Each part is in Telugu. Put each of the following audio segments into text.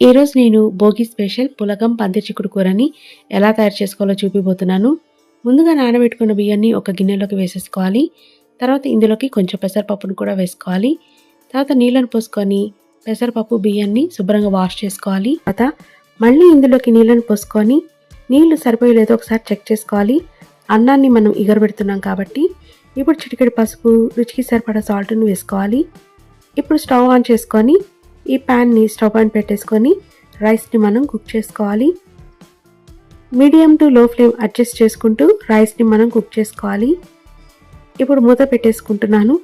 ఈరోజు నేను భోగి స్పెషల్ పులగం పంది చిక్కుడు కూరని ఎలా తయారు చేసుకోవాలో చూపిపోతున్నాను ముందుగా నానబెట్టుకున్న బియ్యాన్ని ఒక గిన్నెలోకి వేసేసుకోవాలి. తర్వాత ఇందులోకి కొంచెం పెసరపప్పును కూడా వేసుకోవాలి. తర్వాత నీళ్ళను పోసుకొని పెసరపప్పు బియ్యాన్ని శుభ్రంగా వాష్ చేసుకోవాలి. తర్వాత మళ్ళీ ఇందులోకి నీళ్ళను పోసుకొని నీళ్ళు సరిపోయలేదో ఒకసారి చెక్ చేసుకోవాలి. అన్నాన్ని మనం ఎగరబెడుతున్నాం కాబట్టి ఇప్పుడు చిటికెడు పసుపు రుచికి సరిపడా సాల్ట్ను వేసుకోవాలి. ఇప్పుడు స్టవ్ ఆన్ చేసుకొని ఈ ప్యాన్ని స్టవ్ పైన పెట్టేసుకొని రైస్ని మనం కుక్ చేసుకోవాలి. Medium to low flame adjust చేసుకుంటూ రైస్ని మనం కుక్ చేసుకోవాలి. ఇప్పుడు మూత పెట్టేసుకుంటున్నాను.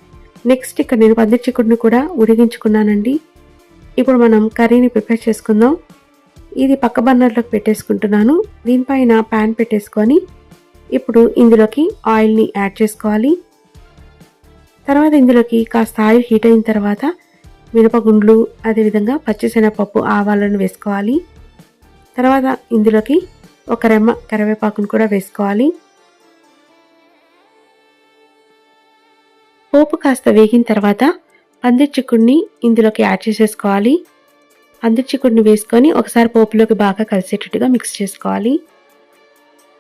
నెక్స్ట్ ఇక్కడ నేను పంది చిక్కుడుని కూడా ఉడిగించుకున్నానండి ఇప్పుడు మనం కర్రీని ప్రిపేర్ చేసుకుందాం. ఇది పక్క బర్నర్లోకి పెట్టేసుకుంటున్నాను. దీనిపైన ప్యాన్ పెట్టేసుకొని ఇప్పుడు ఇందులోకి ఆయిల్ని యాడ్ చేసుకోవాలి. తర్వాత ఇందులోకి కాస్త ఆయిల్ హీట్ అయిన తర్వాత మినపగుండ్లు అదేవిధంగా పచ్చిశనగపప్పు ఆవాలను వేసుకోవాలి. తర్వాత ఇందులోకి ఒక రెమ్మ కరివేపాకును కూడా వేసుకోవాలి. పోపు కాస్త వేగిన తర్వాత పందిర్ చిక్కుడిని ఇందులోకి యాడ్ చేసేసుకోవాలి. పందిర్ చిక్కుడిని వేసుకొని ఒకసారి పోపులోకి బాగా కలిసేటట్టుగా మిక్స్ చేసుకోవాలి.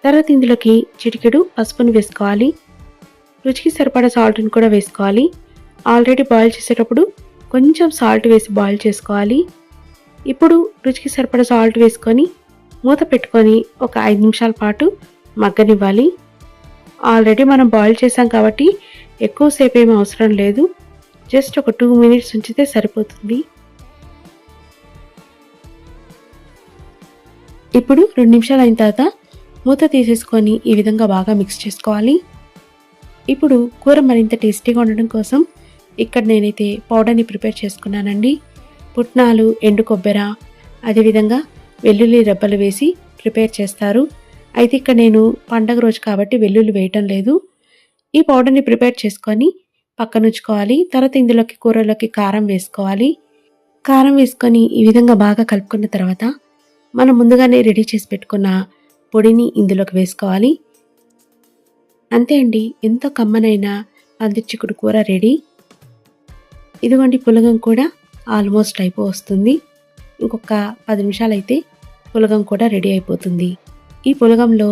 తర్వాత ఇందులోకి చిటికెడు పసుపును వేసుకోవాలి. రుచికి సరిపడా సాల్ట్ని కూడా వేసుకోవాలి. ఆల్రెడీ బాయిల్ చేసేటప్పుడు కొంచెం సాల్ట్ వేసి బాయిల్ చేసుకోవాలి. ఇప్పుడు రుచికి సరిపడ సాల్ట్ వేసుకొని మూత పెట్టుకొని ఒక ఐదు నిమిషాల పాటు మగ్గనివ్వాలి. ఆల్రెడీ మనం బాయిల్ చేసాం కాబట్టి ఎక్కువసేపు ఏమీ అవసరం లేదు. జస్ట్ ఒక టూ మినిట్స్ ఉంచితే సరిపోతుంది. ఇప్పుడు రెండు నిమిషాలు అయిన తర్వాత మూత తీసేసుకొని ఈ విధంగా బాగా మిక్స్ చేసుకోవాలి. ఇప్పుడు కూర మరింత టేస్టీగా ఉండడం కోసం ఇక్కడ నేనైతే పౌడర్ని ప్రిపేర్ చేసుకున్నానండి. పుట్నాలు ఎండు కొబ్బెర అదేవిధంగా వెల్లుల్లి రెబ్బలు వేసి ప్రిపేర్ చేస్తారు. అయితే ఇక్కడ నేను పండగ రోజు కాబట్టి వెల్లుల్లి వేయటం లేదు. ఈ పౌడర్ని ప్రిపేర్ చేసుకొని పక్కనుంచుకోవాలి. తర్వాత ఇందులోకి కూరలోకి కారం వేసుకోవాలి. కారం వేసుకొని ఈ విధంగా బాగా కలుపుకున్న తర్వాత మనం ముందుగానే రెడీ చేసి పెట్టుకున్న పొడిని ఇందులోకి వేసుకోవాలి. అంతే అండి. ఎంతో కమ్మనైన పందిచ్చికుడు కూర రెడీ. ఇదిగోండి పులగం కూడా ఆల్మోస్ట్ అయిపో వస్తుంది ఇంకొక పది నిమిషాలు అయితే పులగం కూడా రెడీ అయిపోతుంది. ఈ పులగంలో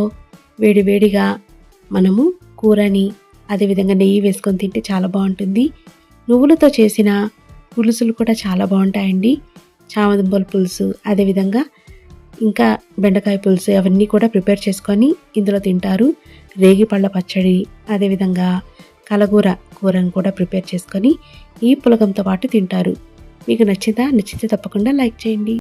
వేడివేడిగా మనము కూరని అదేవిధంగా నెయ్యి వేసుకొని తింటే చాలా బాగుంటుంది. నువ్వులతో చేసిన పులుసులు కూడా చాలా బాగుంటాయండి. చామదుంపల పులుసు అదేవిధంగా ఇంకా బెండకాయ పులుసు అవన్నీ కూడా ప్రిపేర్ చేసుకొని ఇందులో తింటారు. రేగిపళ్ళ పచ్చడి అదేవిధంగా కలగూర కూరను కూడా ప్రిపేర్ చేసుకొని ఈ పులగంతో పాటు తింటారు. మీకు నచ్చిందా నచ్చితే తప్పకుండా లైక్ చేయండి.